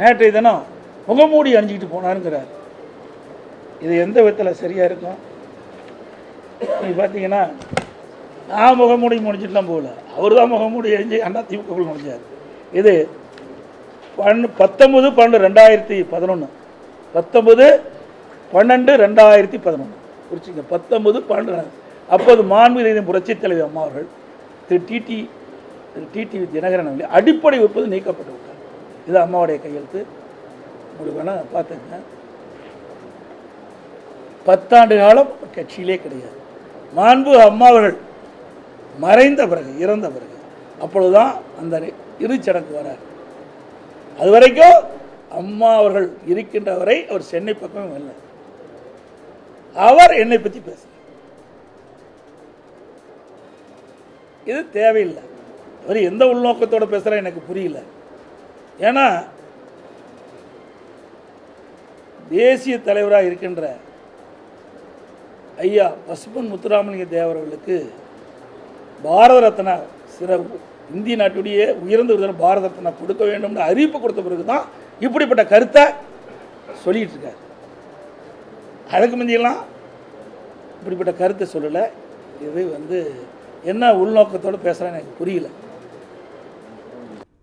நேற்றைய தினம் முகமூடி அணிஞ்சிக்கிட்டு போனாருங்கிறார். இது எந்த விதத்தில் சரியாக இருக்கும்? நீங்கள் பார்த்தீங்கன்னா நான் முகமூடி முடிஞ்சிட்டுலாம் போகல. அவர் தான் முகமூடி அணிஞ்சு அண்ணா திமுகவில் முடிஞ்சார். இது பன் பத்தொம்பது பன்னெண்டு ரெண்டாயிரத்தி பதினொன்று பத்தொம்பது பன்னெண்டு ரெண்டாயிரத்தி பதினொன்று குறிச்சிங்க பத்தொம்பது பன்னெண்டு அப்போது மாண்புமிகு புரட்சித் தலைவர் அம்மா அவர்கள் திரு டிடி டிடி தினகரன் அடிப்படை ஒப்பது நீக்கப்பட்டு விட்டார் இது அம்மாவுடைய கையெழுத்து. உங்களுக்கு வேணால் பார்த்துங்க பத்தாண்டு காலம் கட்சியிலே கிடையாது. மாண்பு அம்மா அவர்கள் மறைந்த பிறகு இறந்த பிறகு அப்பொழுதுதான் அந்த இறுதிச்சடங்கு வரார். அது வரைக்கும் அம்மா அவர்கள் இருக்கின்ற வரை அவர் சென்னை பக்கமும் வரல. அவர் என்னை பற்றி பேச இது தேவையில்லை. அவர் எந்த உள்நோக்கத்தோட பேசுகிறா எனக்கு புரியல. ஏன்னா தேசிய தலைவராக இருக்கின்ற ஐயா பசுபன் முத்துராமலிங்க தேவரவர்களுக்கு பாரத ரத்னா சிறப்பு இந்திய நாட்டுடைய உயர்ந்த விருதான பாரத ரத்னா கொடுக்க வேண்டும்னு அறிவிப்பு கொடுத்த பிறகு தான் இப்படிப்பட்ட கருத்தை சொல்லிட்டு இருக்கார். அதுக்கு முந்தியெல்லாம் இப்படிப்பட்ட கருத்தை சொல்லலை. இது வந்து என்ன உள்நோக்கத்தோடு பேசுகிறேன்னு எனக்கு புரியல.